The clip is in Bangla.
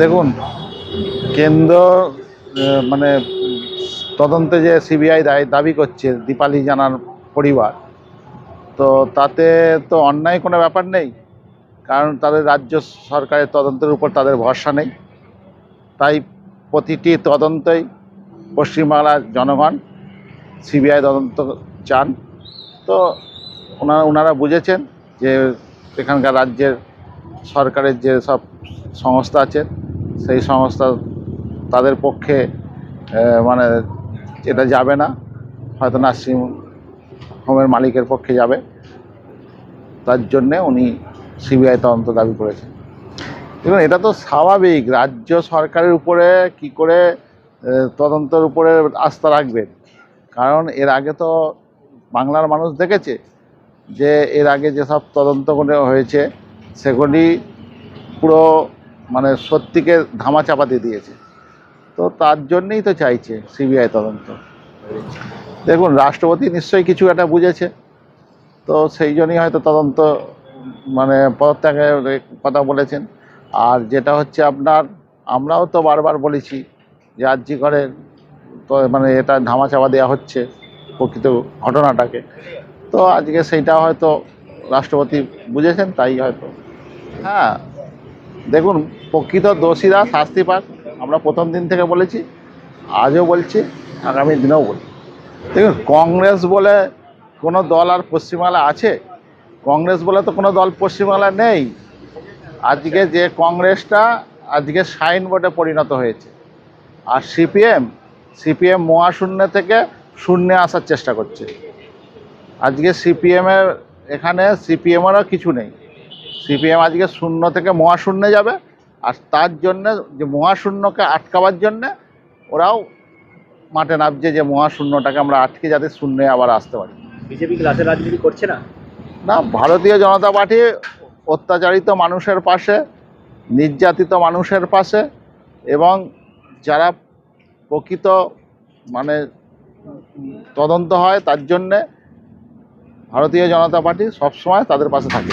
দেখুন, কেন্দ্র মানে তদন্তে যে সিবিআই দায়, দাবি করছে দীপালি জানার পরিবার, তো তাতে তো অন্যায় কোনো ব্যাপার নেই, কারণ তাদের রাজ্য সরকারের তদন্তের উপর তাদের ভরসা নেই। তাই প্রতিটি তদন্তই পশ্চিমবাংলার জনগণ, সিবিআই তদন্ত চান। তো ওনারা ওনারা বুঝেছেন যে এখানকার রাজ্যের সরকারের যে সব সংস্থা আছে সেই সংস্থা তাদের পক্ষে মানে এটা যাবে না। হয়তো নার্সিং হোমের মালিকের পক্ষে যাবে। তার জন্যে উনি সিবিআই তদন্ত দাবি করেছেন। দেখুন, এটা তো স্বাভাবিক। রাজ্য সরকারের উপরে কি করে তদন্তের উপরে আস্থা রাখবেন? কারণ এর আগে তো বাংলার মানুষ দেখেছে যে এর আগে যেসব তদন্ত করে হয়েছে, সেগুলি পুরো মানে সত্যিকে ধামা চাপা দিয়ে দিয়েছে। তো তার জন্যেই তো চাইছে সিবিআই তদন্ত। দেখুন, রাষ্ট্রপতি নিশ্চয়ই কিছু একটা বুঝেছে। তো সেই জন্যই হয়তো তদন্ত মানে পদত্যাগের কথা বলেছেন। আর যেটা হচ্ছে আপনার, আমরাও তো বারবার বলেছি যে আর্জি করে তো মানে এটা ধামা চাপা দেওয়া হচ্ছে প্রকৃত ঘটনাটাকে। তো আজকে সেইটা হয়তো রাষ্ট্রপতি বুঝেছেন, তাই হয়তো। হ্যাঁ দেখুন, প্রকৃত দোষীরা শাস্তি পাক। আমরা প্রথম দিন থেকে বলেছি, আজও বলছি, আগামী দিনেও বলি দেখুন, কংগ্রেস বলে কোনো দল আর পশ্চিমবাংলা আছে? কংগ্রেস বলে তো কোনো দল পশ্চিমবাংলা নেই। আজকে যে কংগ্রেসটা আজকে সাইন বোর্ডে পরিণত হয়েছে। আর সিপিএম সিপিএম মহাশূন্য থেকে শূন্যে আসার চেষ্টা করছে। আজকে সিপিএমের এখানে, সিপিএমেরও কিছু নেই। সিপিএম আজকে শূন্য থেকে মহাশূন্যে যাবে। আর তার জন্য যে মহাশূন্যকে আটকাবার জন্যে ওরাও মাঠে নামছে যে মহাশূন্যটাকে আমরা আটকে যাতে শূন্যে আবার আসতে পারি। বিজেপি ক্লাসের রাজনীতি করছে না? না ভারতীয় জনতা পার্টি অত্যাচারিত মানুষের পাশে নির্যাতিত মানুষের পাশে এবং যারা প্রকৃত মানে তদন্ত হয় তার জন্যে ভারতীয় জনতা পার্টি সবসময় তাদের পাশে থাকে।